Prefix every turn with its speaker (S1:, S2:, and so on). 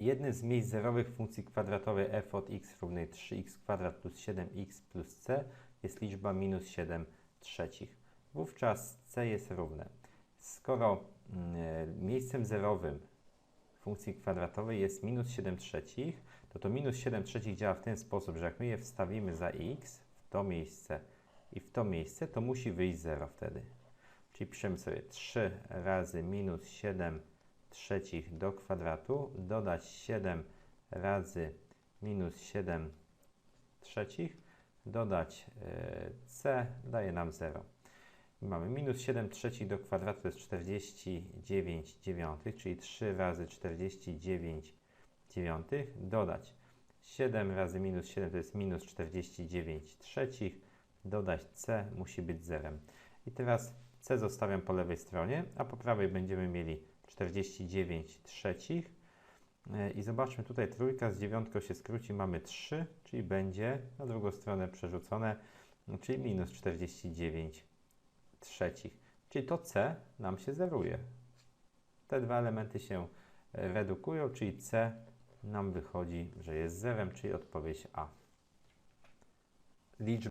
S1: Jednym z miejsc zerowych funkcji kwadratowej f od x równej 3x kwadrat plus 7x plus c jest liczba minus 7 trzecich. Wówczas c jest równe. Skoro mm, miejscem zerowym funkcji kwadratowej jest minus 7 trzecich, to to minus 7 trzecich działa w ten sposób, że jak my je wstawimy za x w to miejsce i w to miejsce, to musi wyjść 0 wtedy. Czyli piszemy sobie 3 razy minus 7 trzecich do kwadratu, dodać 7 razy minus 7 trzecich, dodać e, c daje nam 0. I mamy minus 7 trzecich do kwadratu to jest 49 dziewiątych, czyli 3 razy 49 dziewiątych, dodać 7 razy minus 7 to jest minus 49 trzecich, dodać c musi być zerem. I teraz c zostawiam po lewej stronie, a po prawej będziemy mieli 49 trzecich. E, I zobaczmy, tutaj trójka z dziewiątką się skróci, mamy 3, czyli będzie na drugą stronę przerzucone, czyli minus 49 trzecich. Czyli to c nam się zeruje. Te dwa elementy się e, redukują, czyli c nam wychodzi, że jest zerem, czyli odpowiedź A. Liczba